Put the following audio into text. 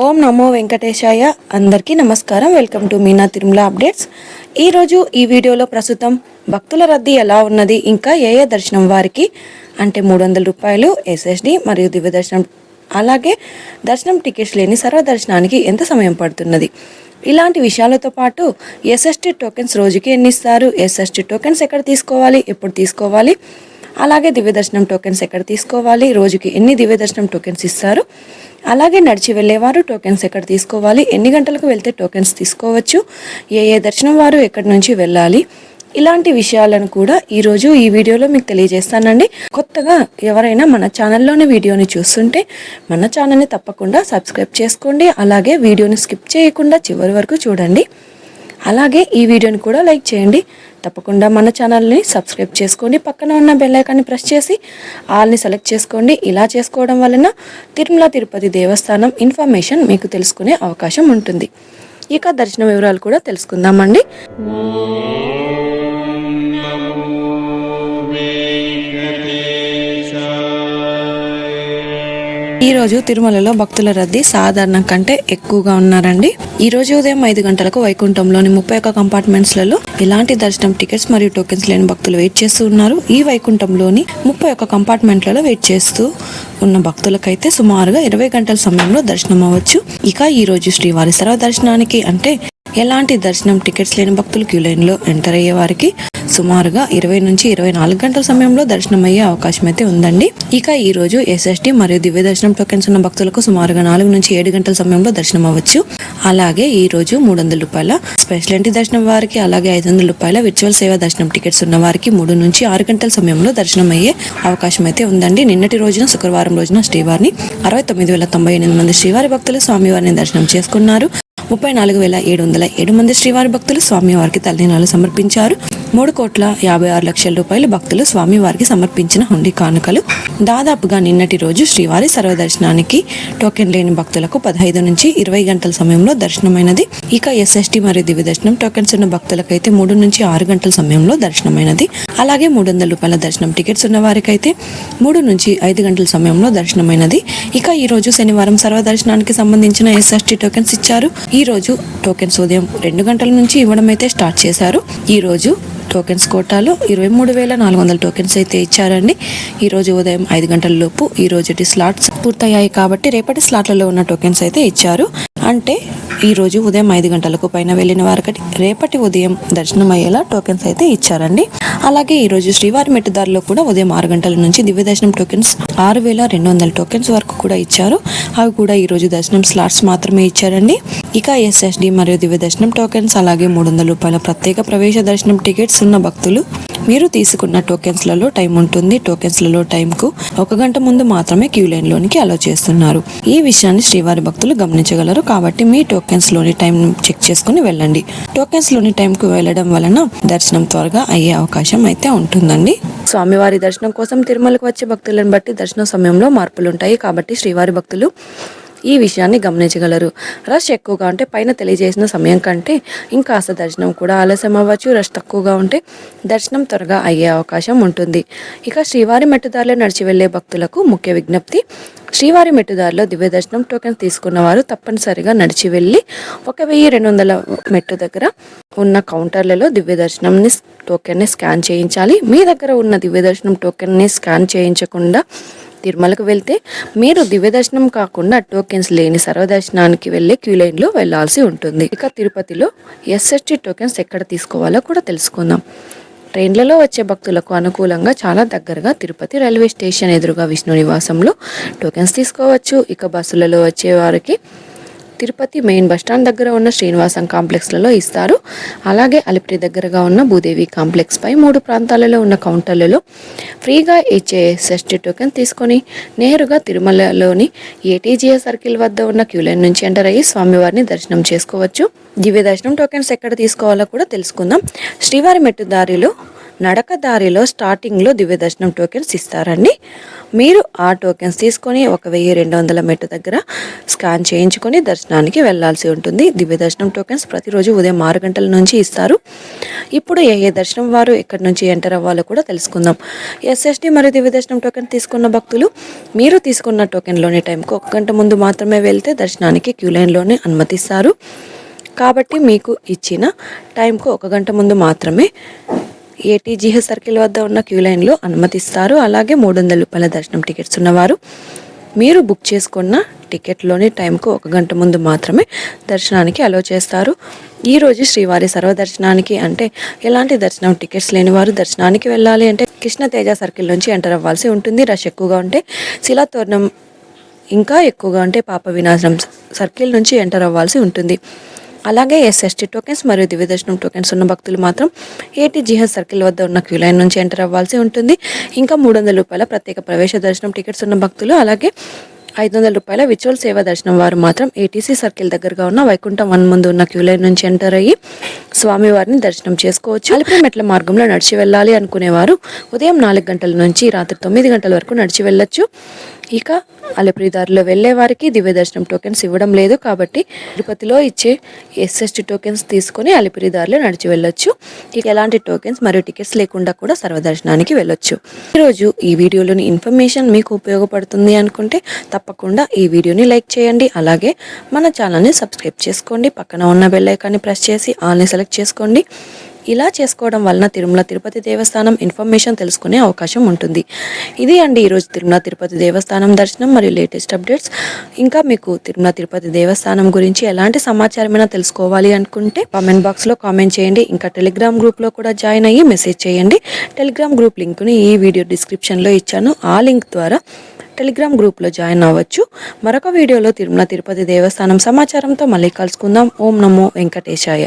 ఓం నమో వెంకటేశాయ. అందరికీ నమస్కారం. Welcome to Meena Tirumala updates. ఈరోజు ఈ వీడియోలో ప్రస్తుతం భక్తుల రద్దీ ఎలా ఉన్నది ఇంకా ఏ ఏ దర్శనం వారికి అంటే మూడు వందల రూపాయలు ఎస్ఎస్డి మరియు దివ్య దర్శనం అలాగే దర్శనం టికెట్స్ లేని సర్వదర్శనానికి ఎంత సమయం పడుతున్నది? ఇలాంటి విషయాలతో పాటు ఎస్ఎస్టీ టోకెన్స్ రోజుకి ఎన్ని ఇస్తారు ఎస్ఎస్టీ టోకెన్స్ ఎక్కడ తీసుకోవాలి? ఎప్పుడు తీసుకోవాలి? అలాగే దివ్య దర్శనం టోకెన్స్ ఎక్కడ తీసుకోవాలి? రోజుకి ఎన్ని దివ్య దర్శనం టోకెన్స్ ఇస్తారు? అలాగే నడిచి వెళ్ళేవారు టోకెన్స్ ఎక్కడ తీసుకోవాలి ఎన్ని గంటలకు వెళ్తే టోకెన్స్ తీసుకోవచ్చు ఏ ఏ దర్శనం వారు ఎక్కడి నుంచి వెళ్ళాలి ఇలాంటి విషయాలను కూడా ఈరోజు ఈ వీడియోలో మీకు తెలియజేస్తానండి. కొత్తగా ఎవరైనా మన ఛానల్లోని వీడియోని చూస్తుంటే మన ఛానల్ని తప్పకుండా సబ్స్క్రైబ్ చేసుకోండి అలాగే వీడియోని స్కిప్ చేయకుండా చివరి వరకు చూడండి. అలాగే ఈ వీడియోని కూడా లైక్ చేయండి. తప్పకుండా మన ఛానల్ని సబ్స్క్రైబ్ చేసుకోండి పక్కన ఉన్న బెల్లైకాన్ని ప్రెస్ చేసి ఆల్ని సెలెక్ట్ చేసుకోండి. ఇలా చేసుకోవడం వలన తిరుమల తిరుపతి దేవస్థానం ఇన్ఫర్మేషన్ మీకు తెలుసుకునే అవకాశం ఉంటుంది. ఇక దర్శన వివరాలు కూడా తెలుసుకుందామండి. ఈరోజు తిరుమలలో భక్తుల రద్దీ సాధారణం కంటే ఎక్కువగా ఉన్నారండి. ఈ రోజు ఉదయం ఐదు గంటలకు వైకుంఠంలోని ముప్పై ఒక్క కంపార్ట్మెంట్స్లలో ఎలాంటి దర్శనం టికెట్స్ మరియు టోకెన్స్ లేని భక్తులు వెయిట్ చేస్తూ ఉన్నారు. ఈ వైకుంఠంలోని ముప్పై ఒక్క కంపార్ట్మెంట్లలో వెయిట్ చేస్తూ ఉన్న భక్తులకైతే సుమారుగా ఇరవై గంటల సమయంలో దర్శనం అవ్వచ్చు. ఇక ఈ రోజు శ్రీవారి సర్వ దర్శనానికి అంటే ఎలాంటి దర్శనం టికెట్స్ లేని భక్తులు క్యూ లైన్లో ఎంటర్ అయ్యే వారికి సుమారుగా ఇరవై నుంచి ఇరవై నాలుగు గంటల సమయంలో దర్శనం అయ్యే అవకాశం అయితే ఉందండి. ఇక ఈ రోజు ఎస్ఎస్టీ మరియు దివ్య దర్శనం టోకెన్స్ ఉన్న భక్తులకు సుమారుగా నాలుగు నుంచి ఏడు గంటల సమయంలో దర్శనం అవ్వచ్చు. అలాగే ఈ రోజు మూడు వందల రూపాయల స్పెషల్ ఎంట్రీ దర్శనం వారికి అలాగే ఐదు వందల రూపాయల విర్చువల్ సేవ దర్శనం టికెట్స్ ఉన్న వారికి మూడు నుంచి ఆరు గంటల సమయంలో దర్శనం అయ్యే అవకాశం అయితే ఉందండి. నిన్నటి రోజున శుక్రవారం రోజున శ్రీవారిని అరవై తొమ్మిది వేల తొంభై ఎనిమిది మంది శ్రీవారి భక్తులు స్వామివారిని దర్శనం చేసుకున్నారు. ముప్పై నాలుగు వేల ఏడు వందల ఏడు మంది శ్రీవారి భక్తులు స్వామివారికి తలనీనాలు సమర్పించారు. మూడు కోట్ల యాభై ఆరు లక్షల రూపాయలు భక్తులు స్వామివారికి సమర్పించిన హుండీ కానుకలు. దాదాపుగా నిన్నటి రోజు శ్రీవారి సర్వదర్శనానికి టోకెన్ లేని భక్తులకు పదహైదు నుంచి ఇరవై గంటల సమయంలో దర్శనమైనది. ఇక ఎస్ఎస్టీ మరియు దివ్య దర్శనం టోకెన్స్ ఉన్న భక్తులకైతే మూడు నుంచి ఆరు గంటల సమయంలో దర్శనమైనది. అలాగే మూడు వందల రూపాయల దర్శనం టికెట్స్ ఉన్న వారికైతే మూడు నుంచి ఐదు గంటల సమయంలో దర్శనమైనది. ఇక ఈ రోజు శనివారం సర్వదర్శనానికి సంబంధించిన ఎస్ఎస్టీ టోకెన్స్ ఇచ్చారు. ఈ రోజు టోకెన్స్ ఉదయం రెండు గంటల నుంచి ఇవ్వడం అయితే స్టార్ట్ చేశారు. ఈ రోజు టోకెన్స్ కోటాలో ఇరవై మూడు వేల నాలుగు వందల టోకెన్స్ అయితే ఇచ్చారండి. ఈరోజు ఉదయం ఐదు గంటల లోపు ఈ రోజుటి స్లాట్స్ పూర్తయ్యాయి కాబట్టి రేపటి స్లాట్లలో ఉన్న టోకెన్స్ అయితే ఇచ్చారు. అంటే ఈరోజు ఉదయం ఐదు గంటలకు పైన వెళ్ళిన వారికి రేపటి ఉదయం దర్శనం అయ్యేలా టోకెన్స్ అయితే ఇచ్చారండి. అలాగే ఈరోజు శ్రీవారి మెట్టుదారిలో కూడా ఉదయం ఆరు గంటల నుంచి దివ్య దర్శనం టోకెన్స్ ఆరు వేల రెండు వందల టోకెన్స్ వరకు కూడా ఇచ్చారు. అవి కూడా ఈరోజు దర్శనం స్లాట్స్ మాత్రమే ఇచ్చారండి. ఇక ఎస్ఎస్డి మరియు దివ్య దర్శనం టోకెన్స్ అలాగే మూడు వందల రూపాయల ప్రత్యేక ప్రవేశ దర్శనం టికెట్స్ ఉన్న భక్తులు మీరు తీసుకున్న టోకెన్స్లలో టైం ఉంటుంది. టోకెన్స్లలో టైంకు ఒక గంట ముందు మాత్రమే క్యూ లైన్లోనికి అలో చేస్తున్నారు. ఈ విషయాన్ని శ్రీవారి భక్తులు గమనించగలరు కాబట్టి మీ టోకెన్స్లోని టైం చెక్ చేసుకుని వెళ్ళండి. టోకెన్స్లోని టైంకు వెళ్ళడం వలన దర్శనం త్వరగా అయ్యే అవకాశం అయితే ఉంటుందండి. స్వామివారి దర్శనం కోసం తిరుమలకు వచ్చే భక్తులను బట్టి దర్శనం సమయంలో మార్పులు ఉంటాయి కాబట్టి శ్రీవారి భక్తులు ఈ విషయాన్ని గమనించగలరు. రష్ ఎక్కువగా ఉంటే పైన తెలియజేసిన సమయం కంటే ఇంకాస్త దర్శనం కూడా ఆలస్యం అవ్వచ్చు. రష్ తక్కువగా ఉంటే దర్శనం త్వరగా అయ్యే అవకాశం ఉంటుంది. ఇక శ్రీవారి మెట్టుదారిలో నడిచి వెళ్ళే భక్తులకు ముఖ్య విజ్ఞప్తి శ్రీవారి మెట్టుదారిలో దివ్య దర్శనం టోకెన్ తీసుకున్న వారు తప్పనిసరిగా నడిచి వెళ్ళి ఒక వెయ్యి రెండు వందల మెట్టు దగ్గర ఉన్న కౌంటర్లలో దివ్య దర్శనంని టోకెన్ని స్కాన్ చేయించాలి. మీ దగ్గర ఉన్న దివ్య దర్శనం టోకెన్ని స్కాన్ చేయించకుండా తిరుమలకు వెళ్తే మీరు దివ్య దర్శనం కాకుండా టోకెన్స్ లేని సర్వదర్శనానికి వెళ్ళే క్యూ లైన్లో వెళ్ళాల్సి ఉంటుంది. ఇక తిరుపతిలో ఎస్ఎస్టీ టోకెన్స్ ఎక్కడ తీసుకోవాలో కూడా తెలుసుకుందాం. ట్రైన్లలో వచ్చే భక్తులకు అనుకూలంగా చాలా దగ్గరగా తిరుపతి రైల్వే స్టేషన్ ఎదురుగా విష్ణు నివాసంలో టోకెన్స్ తీసుకోవచ్చు. ఇక బస్సులలో వచ్చే వారికి తిరుపతి మెయిన్ బస్టాండ్ దగ్గర ఉన్న శ్రీనివాసం కాంప్లెక్స్లలో ఇస్తారు. అలాగే అలిపిరి దగ్గరగా ఉన్న భూదేవి కాంప్లెక్స్ పై మూడు ప్రాంతాలలో ఉన్న కౌంటర్లలో ఫ్రీగా ఇచ్చే ఎస్ఎస్టీ టోకెన్ తీసుకొని నేరుగా తిరుమలలోని ఏటీజీఏ సర్కిల్ వద్ద ఉన్న క్యూలైన్ నుంచి ఎంటర్ అయ్యి స్వామివారిని దర్శనం చేసుకోవచ్చు. దివ్య దర్శనం టోకెన్స్ ఎక్కడ తీసుకోవాలో కూడా తెలుసుకుందాం. శ్రీవారి మెట్టు దారిలో నడక దారిలో స్టార్టింగ్లో దివ్యదర్శనం టోకెన్స్ ఇస్తారండి. మీరు ఆ టోకెన్స్ తీసుకొని ఒక వెయ్యి రెండు వందల మెట్టు దగ్గర స్కాన్ చేయించుకొని దర్శనానికి వెళ్ళాల్సి ఉంటుంది. దివ్యదర్శనం టోకెన్స్ ప్రతిరోజు ఉదయం ఆరు గంటల నుంచి ఇస్తారు. ఇప్పుడు ఏ ఏ దర్శనం వారు ఎక్కడి నుంచి ఎంటర్ అవ్వాలో కూడా తెలుసుకుందాం. ఎస్ఎస్డి మరియు దివ్యదర్శనం టోకెన్ తీసుకున్న భక్తులు మీరు తీసుకున్న టోకెన్లోని టైంకు ఒక గంట ముందు మాత్రమే వెళ్తే దర్శనానికి క్యూ లైన్లోనే అనుమతిస్తారు. కాబట్టి మీకు ఇచ్చిన టైంకు ఒక గంట ముందు మాత్రమే ఏటీజీహెచ్ సర్కిల్ వద్ద ఉన్న క్యూ లైన్లో అనుమతిస్తారు. అలాగే మూడు వందల రూపాయల దర్శనం టికెట్స్ ఉన్నవారు. మీరు బుక్ చేసుకున్న టికెట్లోని టైంకు ఒక గంట ముందు మాత్రమే దర్శనానికి అలో చేస్తారు. ఈరోజు శ్రీవారి సర్వదర్శనానికి అంటే ఎలాంటి దర్శనం టికెట్స్ లేని వారు దర్శనానికి వెళ్ళాలి అంటే కృష్ణ తేజ సర్కిల్ నుంచి ఎంటర్ అవ్వాల్సి ఉంటుంది. రష్ ఎక్కువగా ఉంటే శిలాతోరణం ఇంకా ఎక్కువగా ఉంటే పాప వినాశనం సర్కిల్ నుంచి ఎంటర్ అవ్వాల్సి ఉంటుంది. అలాగే ఎస్ఎస్టీ టోకెన్స్ మరియు దివ్యదర్శనం టోకెన్స్ ఉన్న భక్తులు మాత్రం ఏటీజీహెచ్ సర్కిల్ వద్ద ఉన్న క్యూ లైన్ నుంచి ఎంటర్ అవ్వాల్సి ఉంటుంది. ఇంకా మూడు వందల రూపాయల ప్రత్యేక ప్రవేశ దర్శనం టికెట్స్ ఉన్న భక్తులు అలాగే ఐదు వందల రూపాయల విచువల్ సేవ దర్శనం వారు మాత్రం ఏటీసీ సర్కిల్ దగ్గరగా ఉన్న వైకుంఠం వన్ ముందు ఉన్న క్యూ లైన్ నుంచి ఎంటర్ అయ్యి స్వామివారిని దర్శనం చేసుకోవచ్చు. అలిపిరి మెట్ల మార్గంలో నడిచి వెళ్ళాలి అనుకునేవారు ఉదయం నాలుగు గంటల నుంచి రాత్రి తొమ్మిది గంటల వరకు నడిచి వెళ్ళొచ్చు. ఇక అలిపిరి దారిలో వెళ్ళే వారికి దివ్య దర్శనం టోకెన్స్ ఇవ్వడం లేదు కాబట్టి తిరుపతిలో ఇచ్చే ఎస్ఎస్టీ టోకెన్స్ తీసుకొని అలిపిరి దారిలో నడిచి వెళ్ళొచ్చు. ఇక ఎలాంటి టోకెన్స్ మరియు టికెట్స్ లేకుండా కూడా సర్వదర్శనానికి వెళ్ళొచ్చు. ఈరోజు ఈ వీడియోలోని ఇన్ఫర్మేషన్ మీకు ఉపయోగపడుతుంది అనుకుంటే తప్పకుండా ఈ వీడియోని లైక్ చేయండి. అలాగే మన ఛానల్ని సబ్స్క్రైబ్ చేసుకోండి. పక్కన ఉన్న బెల్ ఐకాన్ని ప్రెస్ చేసి ఆల్ని సెలెక్ట్ చేసుకోండి. ఇలా చేసుకోవడం వలన తిరుమల తిరుపతి దేవస్థానం ఇన్ఫర్మేషన్ తెలుసుకునే అవకాశం ఉంటుంది. ఇది అండి ఈరోజు తిరుమల తిరుపతి దేవస్థానం దర్శనం మరియు లేటెస్ట్ అప్డేట్స్. ఇంకా మీకు తిరుమల తిరుపతి దేవస్థానం గురించి ఎలాంటి సమాచారమైనా తెలుసుకోవాలి అనుకుంటే కామెంట్ బాక్స్లో కామెంట్ చేయండి. ఇంకా టెలిగ్రామ్ గ్రూప్లో కూడా జాయిన్ అయ్యి మెసేజ్ చేయండి. టెలిగ్రామ్ గ్రూప్ లింక్ని ఈ వీడియో డిస్క్రిప్షన్లో ఇచ్చాను. ఆ లింక్ ద్వారా టెలిగ్రామ్ గ్రూప్లో జాయిన్ అవ్వచ్చు. మరొక వీడియోలో తిరుమల తిరుపతి దేవస్థానం సమాచారంతో మళ్ళీ కలుసుకుందాం. ఓం నమో వెంకటేశాయ.